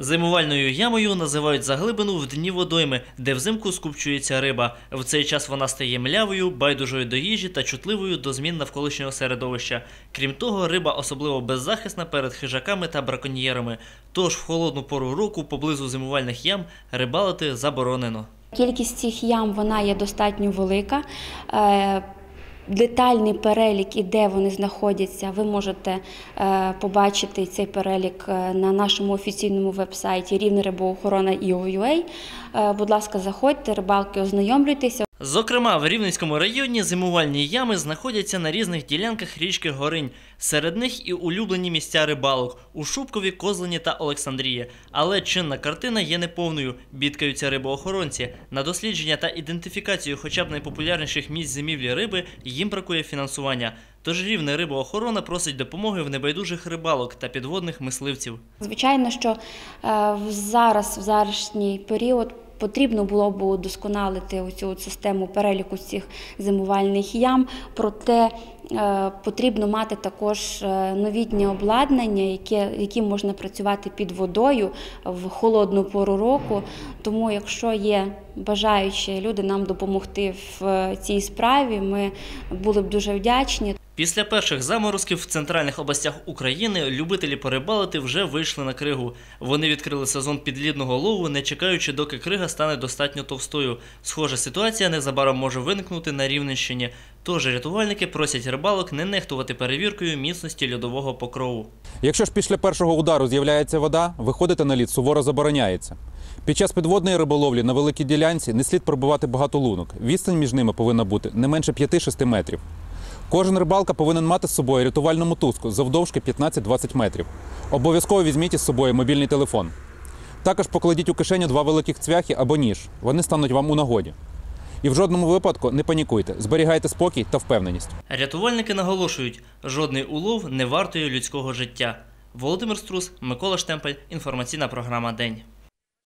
Зимувальною ямою називають заглибину в дні водойми, де взимку скупчується риба. В цей час вона стає млявою, байдужою до їжі та чутливою до змін навколишнього середовища. Крім того, риба особливо беззахисна перед хижаками та браконьєрами. Тож в холодну пору року поблизу зимувальних ям рибалити заборонено. Кількість цих ям вона є достатньо велика. Детальний перелік і де вони знаходяться, ви можете е, побачити цей перелік е, на нашому офіційному вебсайті Рівне рибоохорона Е, Будь ласка, заходьте, рибалки, ознайомлюйтеся. Зокрема, в Рівненському районі зимувальні ями знаходяться на різних ділянках річки Горинь. Серед них і улюблені місця рибалок у Шубкові, Козлені та Олександрії. Але чинна картина є неповною, бідкаються рибоохоронці. На дослідження та ідентифікацію хоча б найпопулярніших місць зимівлі риби їм бракує фінансування. Тож рівне рибоохорона просить допомоги в небайдужих рибалок та підводних мисливців. Звичайно, що е, в зараз, в зарашній період, потрібно було б удосконалити оцю систему переліку цих зимувальних ям, проте потрібно мати також е, новітнє обладнання, яке, яким можна працювати під водою в холодну пору року. Тому, якщо є бажаючі люди нам допомогти в е, цій справі, ми були б дуже вдячні. Після перших заморозків в центральних областях України любителі порибалити вже вийшли на кригу. Вони відкрили сезон підлідного лову, не чекаючи, доки крига стане достатньо товстою. Схожа ситуація незабаром може виникнути на Рівненщині. Тож рятувальники просять рибалок не нехтувати перевіркою міцності льодового покрову. Якщо ж після першого удару з'являється вода, виходити на лід суворо забороняється. Під час підводної риболовлі на великій ділянці не слід пробивати багато лунок. Відстань між ними повинна бути не менше 5-6 метрів. Кожен рибалка повинен мати з собою рятувальну мотузку завдовжки 15-20 метрів. Обов'язково візьміть із собою мобільний телефон. Також покладіть у кишеню два великих цвяхи або ніж. Вони стануть вам у нагоді. І в жодному випадку не панікуйте, зберігайте спокій та впевненість. Рятувальники наголошують, жодний улов не вартує людського життя. Володимир Струс, Микола Штемпель, інформаційна програма День.